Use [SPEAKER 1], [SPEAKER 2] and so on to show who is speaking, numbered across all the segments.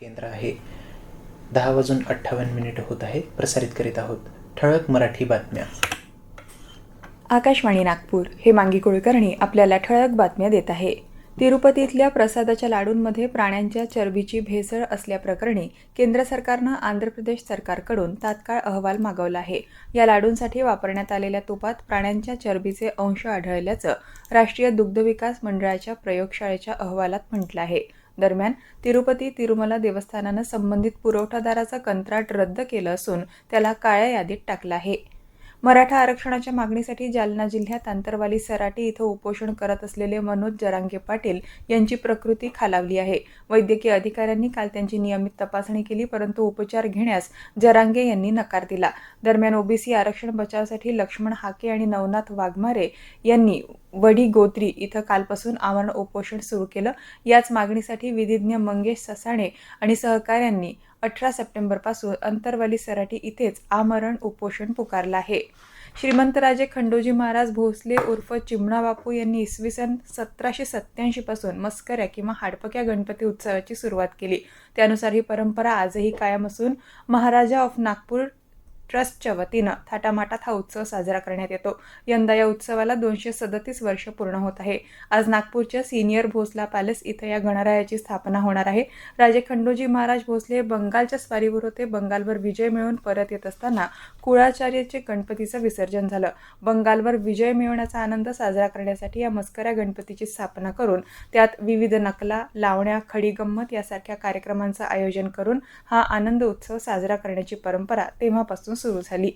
[SPEAKER 1] केंद्र आहे. दहा वाजून अठ्ठावन्न मिनिट होत आहे. प्रसारित करीत आहोत ठळक मराठी बातम्या.
[SPEAKER 2] आकाशवाणी नागपूर हे मांगी कुलकर्णी आपल्याला ठळक बातम्या देत आहे. तिरुपती इथल्या प्रसादाच्या लाडूंमध्ये प्राण्यांच्या चरबीची भेसळ असल्याप्रकरणी केंद्र सरकारनं आंध्र प्रदेश सरकारकडून तात्काळ अहवाल मागवला आहे. या लाडूंसाठी वापरण्यात आलेल्या तुपात प्राण्यांच्या चरबीचे अंश आढळल्याचं राष्ट्रीय दुग्धविकास मंडळाच्या प्रयोगशाळेच्या अहवालात म्हटलं आहे. दरम्यान तिरुपती तिरुमला देवस्थानानं संबंधित पुरवठादाराचं कंत्राट रद्द केलं असून त्याला काळ्या यादीत टाकलं आहे. मराठा आरक्षणाच्या मागणीसाठी जालना जिल्ह्यात आंतरवाली सराटी इथं उपोषण करत असलेले मनोज जरांगे पाटील यांची प्रकृती खालावली आहे. वैद्यकीय अधिकाऱ्यांनी काल त्यांची नियमित तपासणी केली परंतु उपचार घेण्यास जरांगे यांनी नकार दिला. दरम्यान ओबीसी आरक्षण बचावासाठी लक्ष्मण हाके आणि नवनाथ वाघमारे यांनी वडी गोत्री इथं कालपासून आमरण उपोषण सुरू केलं. याच मागणीसाठी विधिज्ञ मंगेश ससाणे आणि सहकाऱ्यांनी अठरा सप्टेंबरपासून अंतरवाली सराटी इथेच आमरण उपोषण पुकारलं आहे. श्रीमंतराजे खंडोजी महाराज भोसले उर्फ चिमणा बापू यांनी इसवी सन सतराशे सत्त्याऐंशीपासून मस्कऱ्या किंवा हाडपक्या गणपती उत्सवाची सुरुवात केली. त्यानुसार ही परंपरा आजही कायम असून महाराजा ऑफ नागपूर ट्रस्टच्या वतीनं थाटामाटात हा उत्सव साजरा करण्यात येतो. यंदा या उत्सवाला दोनशे सदतीस वर्ष पूर्ण होत आहे. आज नागपूरच्या सिनियर भोसला पॅलेस इथं या गणरायाची स्थापना होणार आहे. राजे खंडोजी महाराज भोसले बंगालच्या स्वारीवर होते बंगालवर विजय मिळवून परत येत असताना कुळाचार्याचे गणपतीचं विसर्जन झालं. बंगालवर विजय मिळवण्याचा आनंद साजरा करण्यासाठी या मस्कऱ्या गणपतीची स्थापना करून त्यात विविध नकला लावण्या खडी गंमत यासारख्या कार्यक्रमांचं आयोजन करून हा आनंद उत्सव साजरा करण्याची परंपरा तेव्हापासून सुरू झाली.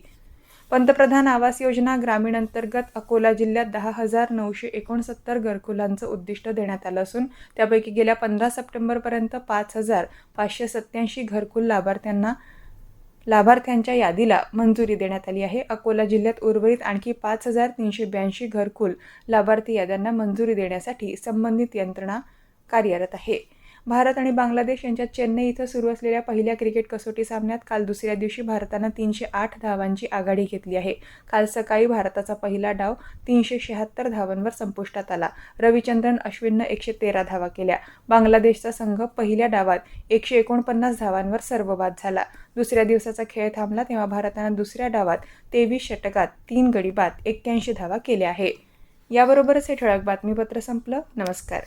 [SPEAKER 2] पंतप्रधान आवास योजना ग्रामीण अंतर्गत अकोला जिल्ह्यात दहा हजार नऊशे एकोणसत्तर घरकुलांचं उद्दिष्ट देण्यात आलं असून त्यापैकी गेल्या पंधरा सप्टेंबरपर्यंत पाच हजार पाचशे सत्याऐंशी घरकुल लाभार्थ्यांना लाभार्थ्यांच्या यादीला मंजुरी देण्यात आली आहे. अकोला जिल्ह्यात उर्वरित आणखी पाच हजार तीनशे ब्याऐंशी घरकुल लाभार्थी याद्यांना मंजुरी देण्यासाठी संबंधित यंत्रणा कार्यरत आहे. भारत आणि बांगलादेश यांच्यात चेन्नई इथं सुरू असलेल्या पहिल्या क्रिकेट कसोटी सामन्यात काल दुसऱ्या दिवशी भारतानं तीनशे आठ धावांची आघाडी घेतली आहे. काल सकाळी भारताचा पहिला डाव तीनशे शहात्तर धावांवर संपुष्टात आला. रविचंद्रन अश्विननं एकशे तेरा धावा केल्या. बांगलादेशचा संघ पहिल्या डावात एकशे एकोणपन्नास धावांवर सर्वबाद झाला. दुसऱ्या दिवसाचा खेळ थांबला तेव्हा भारतानं दुसऱ्या डावात तेवीस षटकात तीन गडी बाद एक्क्याऐंशी धावा केल्या आहे. याबरोबरच हे ठळक बातमीपत्र संपलं. नमस्कार.